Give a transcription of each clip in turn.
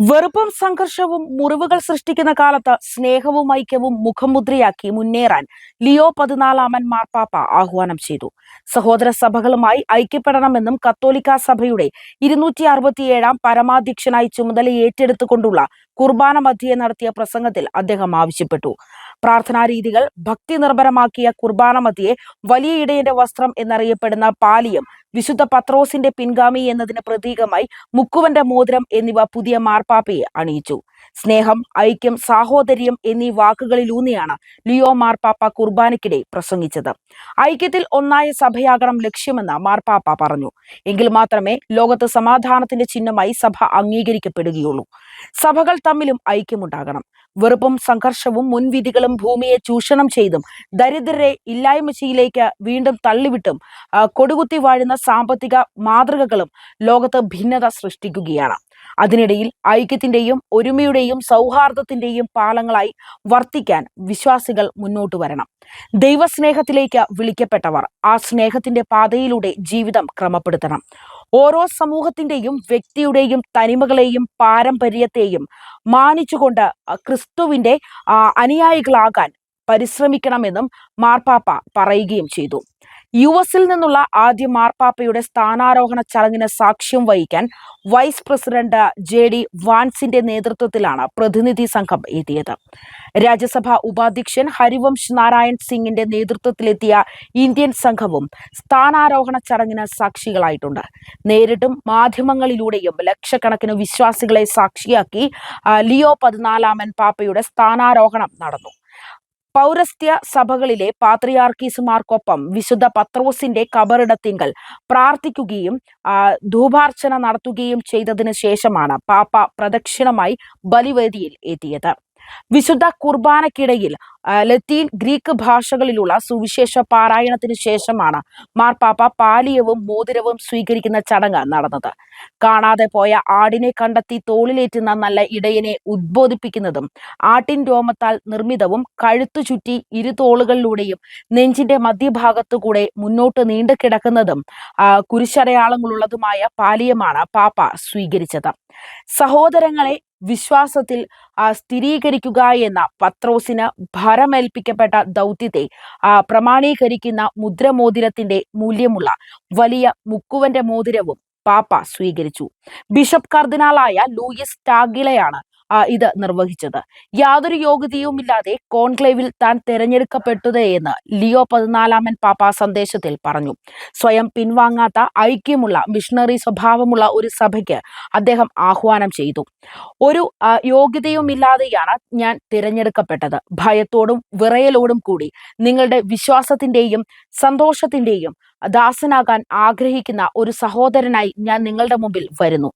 വെറുപ്പും സംഘർഷവും മുറിവുകൾ സൃഷ്ടിക്കുന്ന കാലത്ത് സ്നേഹവും ഐക്യവും മുഖമുദ്രയാക്കി മുന്നേറാൻ ലിയോ പതിനാലാമൻ മാർപ്പാപ്പ ആഹ്വാനം ചെയ്തു. സഹോദര സഭകളുമായി ഐക്യപ്പെടണമെന്നും കത്തോലിക്ക സഭയുടെ ഇരുന്നൂറ്റി അറുപത്തിയേഴാം പരമാധ്യക്ഷനായി ചുമതല ഏറ്റെടുത്തുകൊണ്ടുള്ള കുർബാന മധ്യേ നടത്തിയ പ്രസംഗത്തിൽ അദ്ദേഹം ആവശ്യപ്പെട്ടു. പ്രാർത്ഥനാ രീതികൾ ഭക്തി നിർഭരമാക്കിയ കുർബാന മതിയെ വലിയ ഇടയന്റെ വസ്ത്രം എന്നറിയപ്പെടുന്ന പാലിയം വിശുദ്ധ പത്രോസിന്റെ പിൻഗാമി എന്നതിന് പ്രതീകമായി മുക്കുവന്റെ മോതിരം എന്നിവ പുതിയ മാർപ്പാപ്പയെ അണിയിച്ചു. സ്നേഹം ഐക്യം സാഹോദര്യം എന്നീ വാക്കുകളിലൂന്നിയാണ് ലിയോ മാർപ്പാപ്പ കുർബാനയ്ക്കിടെ പ്രസംഗിച്ചത്. ഐക്യത്തിൽ ഒന്നായ സഭയാകണം ലക്ഷ്യമെന്ന് മാർപ്പാപ്പ പറഞ്ഞു. എങ്കിൽ മാത്രമേ ലോകത്ത് സമാധാനത്തിന്റെ ചിഹ്നമായി സഭ അംഗീകരിക്കപ്പെടുകയുള്ളൂ. സഭകൾ തമ്മിലും ഐക്യമുണ്ടാകണം. വെറുപ്പും സംഘർഷവും മുൻവിധികളും ഭൂമിയെ ചൂഷണം ചെയ്തും ദരിദ്രരെ ഇല്ലായ്മശയിലേക്ക് വീണ്ടും തള്ളിവിട്ടും കൊടുകുത്തി വാഴുന്ന സാമ്പത്തിക മാതൃകകളും ലോകത്ത് ഭിന്നത സൃഷ്ടിക്കുകയാണ്. അതിനിടയിൽ ഐക്യത്തിന്റെയും ഒരുമയുടെയും സൗഹാർദ്ദത്തിന്റെയും പാലങ്ങളായി വർത്തിക്കാൻ വിശ്വാസികൾ മുന്നോട്ട് വരണം. ദൈവസ്നേഹത്തിലേക്ക് വിളിക്കപ്പെട്ടവർ ആ സ്നേഹത്തിന്റെ പാതയിലൂടെ ജീവിതം ക്രമപ്പെടുത്തണം. ഓരോ സമൂഹത്തിന്റെയും വ്യക്തിയുടെയും തനിമകളെയും പാരമ്പര്യത്തെയും മാനിച്ചുകൊണ്ട് ക്രിസ്തുവിന്റെ അനുയായികളാകാൻ പരിശ്രമിക്കണമെന്നും മാർപ്പാപ്പ പറയുകയും ചെയ്തു. യു എസിൽ നിന്നുള്ള ആദ്യ മാർപ്പാപ്പയുടെ സ്ഥാനാരോഹണ ചടങ്ങിന് സാക്ഷ്യം വഹിക്കാൻ വൈസ് പ്രസിഡന്റ് ജെ ഡി വാൻസിന്റെ നേതൃത്വത്തിലാണ് പ്രതിനിധി സംഘം എത്തിയത്. രാജ്യസഭാ ഉപാധ്യക്ഷൻ ഹരിവംശ് നാരായൺ സിംഗിന്റെ നേതൃത്വത്തിലെത്തിയ ഇന്ത്യൻ സംഘവും സ്ഥാനാരോഹണ ചടങ്ങിന് സാക്ഷികളായിട്ടുണ്ട്. നേരിട്ടും മാധ്യമങ്ങളിലൂടെയും ലക്ഷക്കണക്കിന് വിശ്വാസികളെ സാക്ഷിയാക്കി ലിയോ പതിനാലാമൻ പാപ്പയുടെ സ്ഥാനാരോഹണം നടന്നു. പൗരസ്ത്യ സഭകളിലെ പാത്രിയാർക്കീസുമാർക്കൊപ്പം വിശുദ്ധ പത്രോസിന്റെ കബറിടത്തിങ്കൽ പ്രാർത്ഥിക്കുകയും ധൂപാർച്ചന നടത്തുകയും ചെയ്തതിനു ശേഷമാണ് പാപ്പ പ്രദക്ഷിണമായി ബലിവേദിയിൽ എത്തിയത്. വിശുദ്ധ കുർബാനക്കിടയിൽ ലത്തീൻ ഗ്രീക്ക് ഭാഷകളിലുള്ള സുവിശേഷ പാരായണത്തിന് ശേഷമാണ് മാർപ്പാപ്പ പാലിയവും മോതിരവും സ്വീകരിക്കുന്ന ചടങ്ങ് നടന്നത്. കാണാതെ പോയ ആടിനെ കണ്ടെത്തി തോളിലേറ്റുന്ന നല്ല ഇടയനെ ഉദ്ബോധിപ്പിക്കുന്നതും ആട്ടിൻ രോമത്താൽ നിർമ്മിതവും കഴുത്തു ചുറ്റി ഇരുതോളുകളിലൂടെയും നെഞ്ചിന്റെ മധ്യഭാഗത്തുകൂടെ മുന്നോട്ട് നീണ്ടു കിടക്കുന്നതും കുരിശടയാളങ്ങളുള്ളതുമായ പാലിയമാണ് പാപ്പ സ്വീകരിച്ചത്. സഹോദരങ്ങളെ വിശ്വാസത്തിൽ സ്ഥിരീകരിക്കുക എന്ന പത്രോസിന് ഭരമേൽപ്പിക്കപ്പെട്ട ദൗത്യത്തെ പ്രമാണീകരിക്കുന്ന മുദ്രമോതിരത്തിന്റെ മൂല്യമുള്ള വലിയ മുക്കുവന്റെ മോതിരവും പാപ്പ സ്വീകരിച്ചു. ബിഷപ്പ് കർദിനാളായ ലൂയിസ് ടാഗിലയാണ് ഇത് നിർവഹിച്ചത്. യാതൊരു യോഗ്യതയുമില്ലാതെ കോൺക്ലേവിൽ താൻ തെരഞ്ഞെടുക്കപ്പെട്ടത് എന്ന് ലിയോ പതിനാലാമൻ പാപ്പ സന്ദേശത്തിൽ പറഞ്ഞു. സ്വയം പിൻവാങ്ങാത്ത ഐക്യമുള്ള മിഷണറി സ്വഭാവമുള്ള ഒരു സഭയ്ക്ക് അദ്ദേഹം ആഹ്വാനം ചെയ്തു. ഒരു യോഗ്യതയും യോഗ്യതയുമില്ലാതെയാണ് ഞാൻ തിരഞ്ഞെടുക്കപ്പെട്ടത്. ഭയത്തോടും വിറയലോടും കൂടി നിങ്ങളുടെ വിശ്വാസത്തിന്റെയും സന്തോഷത്തിന്റെയും ദാസനാകാൻ ആഗ്രഹിക്കുന്ന ഒരു സഹോദരനായി ഞാൻ നിങ്ങളുടെ മുമ്പിൽ വരുന്നു.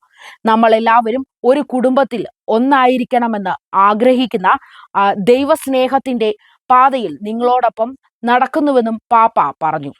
നമ്മളെല്ലാവരും ഒരു കുടുംബത്തിൽ ഒന്നായിരിക്കണമെന്ന് ആഗ്രഹിക്കുന്ന ദൈവസ്നേഹത്തിന്റെ പാതയിൽ നിങ്ങളോടൊപ്പം നടക്കുന്നുവെന്നും പാപ്പ പറഞ്ഞു.